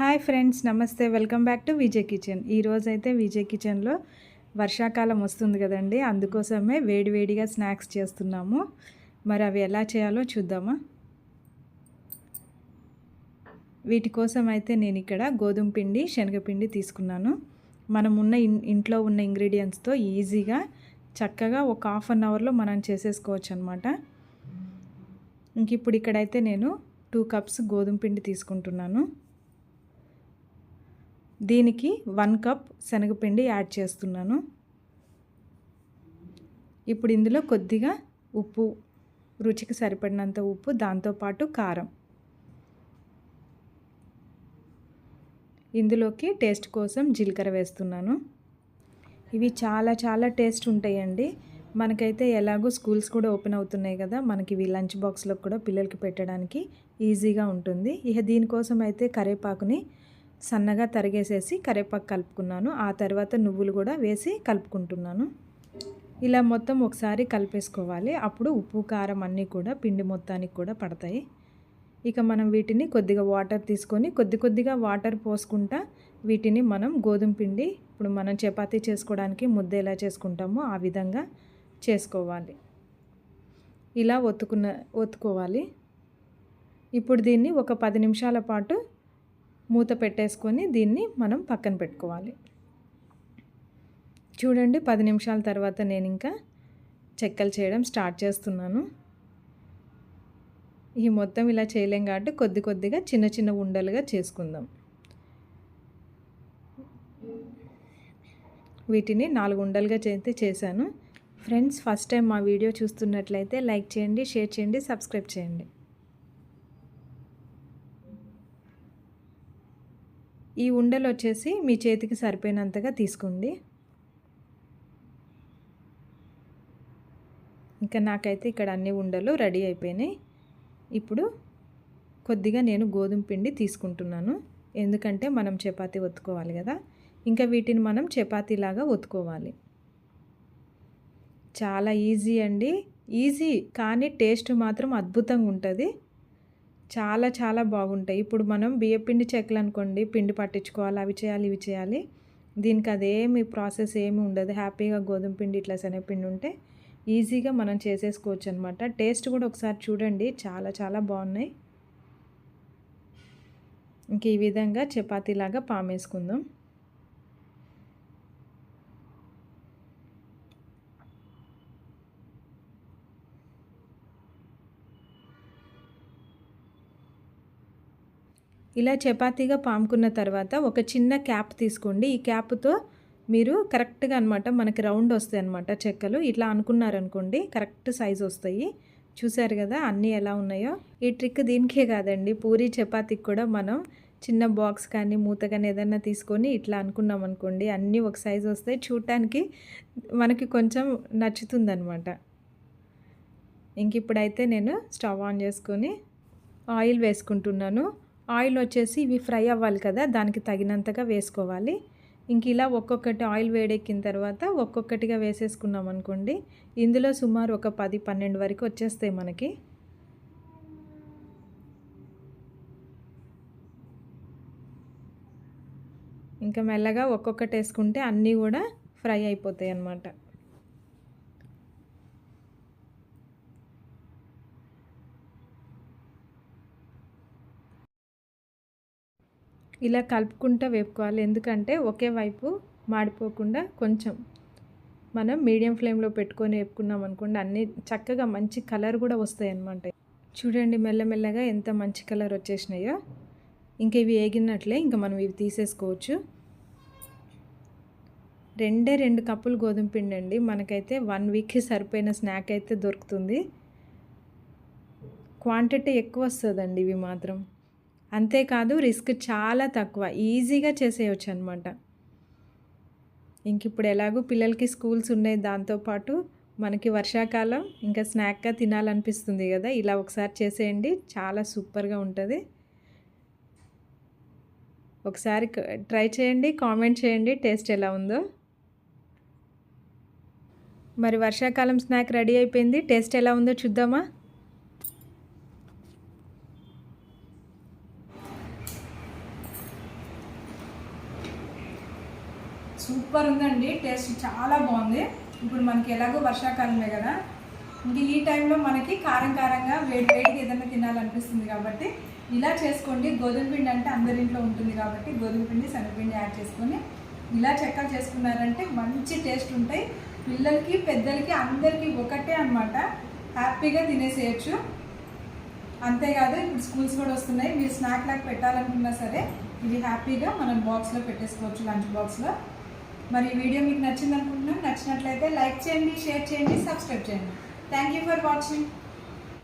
Hi friends నమస్తే. Welcome back to Vijay kitchen. ఈరోజు అయితే విజయ్ కిచెన్లో వర్షాకాలం వస్తుంది కదండి. అందుకోసమే వేడివేడిగా స్నాక్స్ చేస్తున్నాము. మరి అవి ఎలా చేయాలో చూద్దామా? వీటి కోసం అయితే నేను ఇక్కడ గోధుమ పిండి శనగపిండి తీసుకున్నాను. మనం ఉన్న ఇన్- ఇంట్లో ఉన్న ఇంగ్రీడియంట్స్తో ఈజీగా చక్కగా ఒక హాఫ్ అన్ అవర్లో మనం చేసేసుకోవచ్చు అనమాట ఇంక ఇప్పుడు ఇక్కడైతే నేను టూ కప్స్ గోధుమ పిండి తీసుకుంటున్నాను. దీనికి వన్ కప్ శనగపిండి యాడ్ చేస్తున్నాను. ఇప్పుడు ఇందులో కొద్దిగా ఉప్పు రుచికి సరిపడినంత ఉప్పు దాంతోపాటు కారం. ఇందులోకి టేస్ట్ కోసం జీలకర్ర వేస్తున్నాను. ఇవి చాలా చాలా టేస్ట్ ఉంటాయండి. మనకైతే ఎలాగో స్కూల్స్ కూడా ఓపెన్ అవుతున్నాయి కదా మనకి ఇవి లంచ్ బాక్స్లో కూడా పిల్లలకి పెట్టడానికి ఈజీగా ఉంటుంది. ఇక దీనికోసం అయితే కరివేపాకుని సన్నగా తరిగేసేసి కరివేపాకు కలుపుకున్నాను. ఆ తర్వాత నువ్వులు కూడా వేసి కలుపుకుంటున్నాను. ఇలా మొత్తం ఒకసారి కలిపేసుకోవాలి. అప్పుడు ఉప్పు కారం అన్నీ కూడా పిండి మొత్తానికి కూడా పడతాయి. ఇక మనం వీటిని కొద్దిగా వాటర్ తీసుకొని కొద్ది కొద్దిగా వాటర్ పోసుకుంటా వీటిని మనం గోధుమ పిండి ఇప్పుడు మనం చపాతీ చేసుకోవడానికి ముద్ద ఎలా చేసుకుంటామో ఆ విధంగా చేసుకోవాలి. ఇలా ఒత్తుకున్న ఒత్తుకోవాలి. ఇప్పుడు దీన్ని ఒక పది నిమిషాల పాటు మూత పెట్టేసుకొని దీన్ని మనం పక్కన పెట్టుకోవాలి. చూడండి పది నిమిషాల తర్వాత నేను ఇంకా చెక్కలు చేయడం స్టార్ట్ చేస్తున్నాను. ఈ మొత్తం ఇలా చేయలేం కాబట్టి కొద్ది కొద్దిగా చిన్న చిన్న ఉండలుగా చేసుకుందాం. వీటిని నాలుగు ఉండలుగా చేస్తే చేశాను. ఫ్రెండ్స్ ఫస్ట్ టైం మా వీడియో చూస్తున్నట్లయితే లైక్ చేయండి షేర్ చేయండి సబ్స్క్రైబ్ చేయండి. ఈ ఉండలు వచ్చేసి మీ చేతికి సరిపోయినంతగా తీసుకోండి. ఇంకా నాకైతే ఇక్కడ అన్ని ఉండలు రెడీ అయిపోయినాయి. ఇప్పుడు కొద్దిగా నేను గోధుమ పిండి తీసుకుంటున్నాను. ఎందుకంటే మనం చపాతి ఒత్తుకోవాలి కదా. ఇంకా వీటిని మనం చపాతీలాగా ఒత్తుకోవాలి. చాలా ఈజీ అండి. ఈజీ కానీ టేస్ట్ మాత్రం అద్భుతంగా ఉంటుంది. చాలా చాలా బాగుంటాయి. ఇప్పుడు మనం బియ్యపిండి చెక్కలు అనుకోండి పిండి పట్టించుకోవాలి అవి చేయాలి ఇవి చేయాలి. దీనికి అదేమి ప్రాసెస్ ఏమి ఉండదు. హ్యాపీగా గోధుమ పిండి ఇట్లా శనగపిండి ఉంటే ఈజీగా మనం చేసేసుకోవచ్చు అనమాట టేస్ట్ కూడా ఒకసారి చూడండి. చాలా చాలా బాగున్నాయి. ఇంక ఈ విధంగా చపాతీలాగా పామేసుకుందాం. ఇలా చపాతీగా పాముకున్న తర్వాత ఒక చిన్న క్యాప్ తీసుకోండి. ఈ క్యాప్తో మీరు కరెక్ట్గా అనమాట మనకి రౌండ్ వస్తాయి అనమాట చెక్కలు. ఇట్లా అనుకున్నారనుకోండి కరెక్ట్ సైజ్ వస్తాయి. చూసారు కదా అన్నీ ఎలా ఉన్నాయో? ఈ ట్రిక్ దీనికే కాదండి. పూరి చపాతీకి కూడా మనం చిన్న బాక్స్ కానీ మూత కానీ ఏదైనా తీసుకొని ఇట్లా అనుకున్నాం అనుకోండి అన్నీ ఒక సైజు వస్తాయి. చూడటానికి మనకి కొంచెం నచ్చుతుందనమాట ఇంక ఇప్పుడైతే నేను స్టవ్ ఆన్ చేసుకొని ఆయిల్ వేసుకుంటున్నాను. ఆయిల్ వచ్చేసి ఇవి ఫ్రై అవ్వాలి కదా దానికి తగినంతగా వేసుకోవాలి. ఇంక ఇలా ఒక్కొక్కటి ఆయిల్ వేడెక్కిన తర్వాత ఒక్కొక్కటిగా వేసేసుకున్నాం అనుకోండి ఇందులో సుమారు ఒక పది పన్నెండు వరకు వచ్చేస్తాయి మనకి. ఇంకా మెల్లగా ఒక్కొక్కటి వేసుకుంటే అన్నీ కూడా ఫ్రై అయిపోతాయి అన్నమాట. ఇలా కలుపుకుంటూ వేపుకోవాలి. ఎందుకంటే ఒకే వైపు మాడిపోకుండా కొంచెం మనం మీడియం ఫ్లేమ్లో పెట్టుకొని వేపుకున్నాం అనుకోండి అన్నీ చక్కగా మంచి కలర్ కూడా వస్తాయి అన్నమాట చూడండి మెల్లమెల్లగా ఎంత మంచి కలర్ వచ్చేసినాయో. ఇంక ఇవి వేగినట్లే ఇంకా మనం ఇవి తీసేసుకోవచ్చు. రెండే రెండు కప్పులు గోధుమ పిండి అండి. మనకైతే వన్ వీక్కి సరిపోయిన స్నాక్ అయితే దొరుకుతుంది. క్వాంటిటీ ఎక్కువ వస్తుందండి ఇవి మాత్రం. అంతేకాదు రిస్క్ చాలా తక్కువ. ఈజీగా చేసేయచ్చు అనమాట ఇంక ఇప్పుడు ఎలాగో పిల్లలకి స్కూల్స్ ఉన్నాయి దాంతోపాటు మనకి వర్షాకాలం ఇంకా స్నాక్గా తినాలనిపిస్తుంది కదా ఇలా ఒకసారి చేసేయండి. చాలా సూపర్గా ఉంటుంది. ఒకసారి ట్రై చేయండి కామెంట్ చేయండి టేస్ట్ ఎలా ఉందో. మరి వర్షాకాలం స్నాక్ రెడీ అయిపోయింది. టేస్ట్ ఎలా ఉందో చూద్దామా? సూపర్ ఉందండి టేస్ట్ చాలా బాగుంది. ఇప్పుడు మనకి ఎలాగో వర్షాకాలమే కదా. ఇంకా ఈ టైంలో మనకి కారం కారంగా వేడి వేడిగా ఏదైనా తినాలనిపిస్తుంది కాబట్టి ఇలా చేసుకోండి. గోధుమ పిండి అంటే అందరి ఇంట్లో ఉంటుంది కాబట్టి గోధుమ పిండి శనగపిండి యాడ్ చేసుకొని ఇలా చెక్కలు చేసుకున్నారంటే మంచి టేస్ట్ ఉంటాయి. పిల్లలకి పెద్దలకి అందరికీ ఒకటే అన్నమాట. హ్యాపీగా తినేసేయచ్చు. అంతేకాదు ఇప్పుడు స్కూల్స్ కూడా వస్తున్నాయి. మీరు స్నాక్ లాగా పెట్టాలనుకున్నా సరే ఇవి హ్యాపీగా మనం బాక్స్లో పెట్టేసుకోవచ్చు లంచ్ బాక్స్లో. మరి ఈ వీడియో మీకు నచ్చింది అనుకుంటున్నాను నచ్చినట్లయితే లైక్ చేయండి షేర్ చేయండి సబ్స్క్రైబ్ చేయండి. Thank you for watching